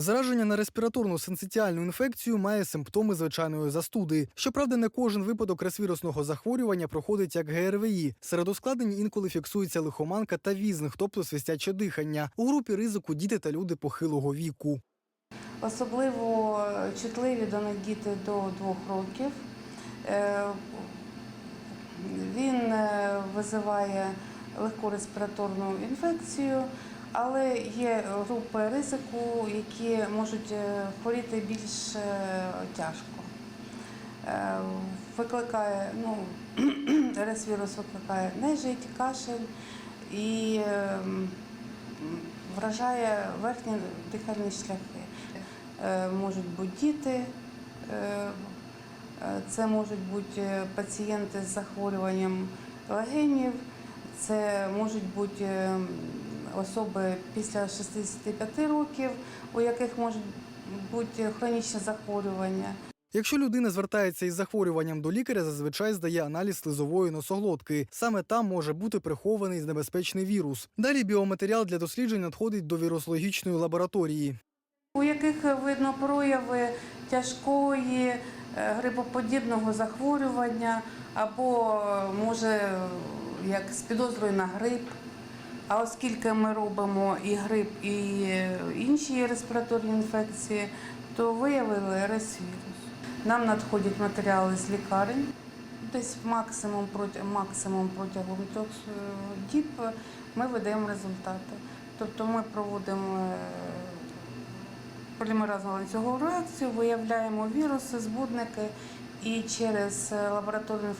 Зараження на респіраторну синцитіальну інфекцію має симптоми звичайної застуди. Щоправда, не кожен випадок ресвірусного захворювання проходить як ГРВІ. Серед ускладнень інколи фіксується лихоманка та візних, тобто свистяче дихання. У групі ризику діти та люди похилого віку. Особливо чутливі до них діти до двох років. Е, Він е, визиває легку респіраторну інфекцію, але є групи ризику, які можуть е, хворіти більш е, тяжко. Е, Викликає, ну, ресвірус викликає нежить, кашель і е, вражає верхні дихальні шляхи. Можуть бути діти, це можуть бути пацієнти з захворюванням легенів, це можуть бути е, особи після 65 років, у яких можуть бути хронічні захворювання. Якщо людина звертається із захворюванням до лікаря, зазвичай здає аналіз слизової носоглотки. Саме там може бути прихований небезпечний вірус. Далі біоматеріал для досліджень надходить до вірусологічної лабораторії. у яких видно прояви тяжкої е, грипоподібного захворювання або е, може як з підозрою на грип. А оскільки ми робимо і грип, і е, інші респіраторні інфекції, то виявили рес-вірус. Нам надходять матеріали з лікарень. Десь максимум максимум протягом трьох е, діб ми видаємо результати. Тобто ми проводимо е, полімеразну ланцюгову реакцію, виявляємо віруси, збудники, і через лабораторну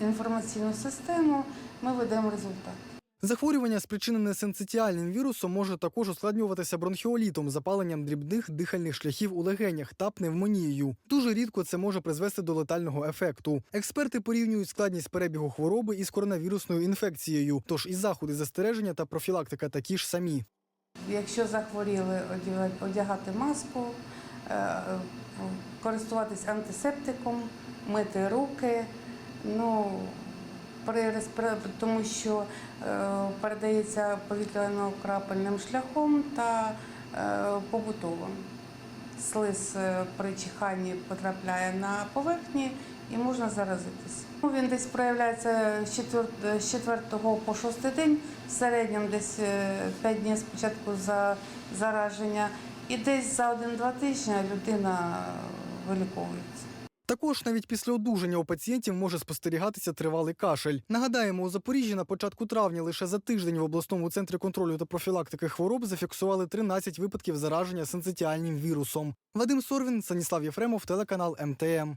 інформаційну систему ми видаємо результат. Захворювання, спричинене синцитіальним вірусом, може також ускладнюватися бронхіолітом, запаленням дрібних дихальних шляхів у легенях та пневмонією. Дуже рідко це може призвести до летального ефекту. Експерти порівнюють складність перебігу хвороби із коронавірусною інфекцією, тож і заходи застереження та профілактика такі ж самі. Якщо захворіли, одягати- маску, е, користуватись антисептиком, мити руки. Ну, тому що е, передається повітряно-крапельним шляхом та е, побутовим. Слиз е, при чиханні потрапляє на поверхні і можна заразитися. Ну, Він десь проявляється з 4, з 4 по 6 день, в середньому десь 5 днів спочатку за зараження, і десь за 1-2 тижні людина виліковується. Також навіть після одужання у пацієнтів може спостерігатися тривалий кашель. Нагадаємо, у Запоріжжі на початку травня лише за тиждень в обласному центрі контролю та профілактики хвороб зафіксували 13 випадків зараження синцитіальним вірусом. Вадим Сорвін, Станіслав Єфремов, телеканал МТМ.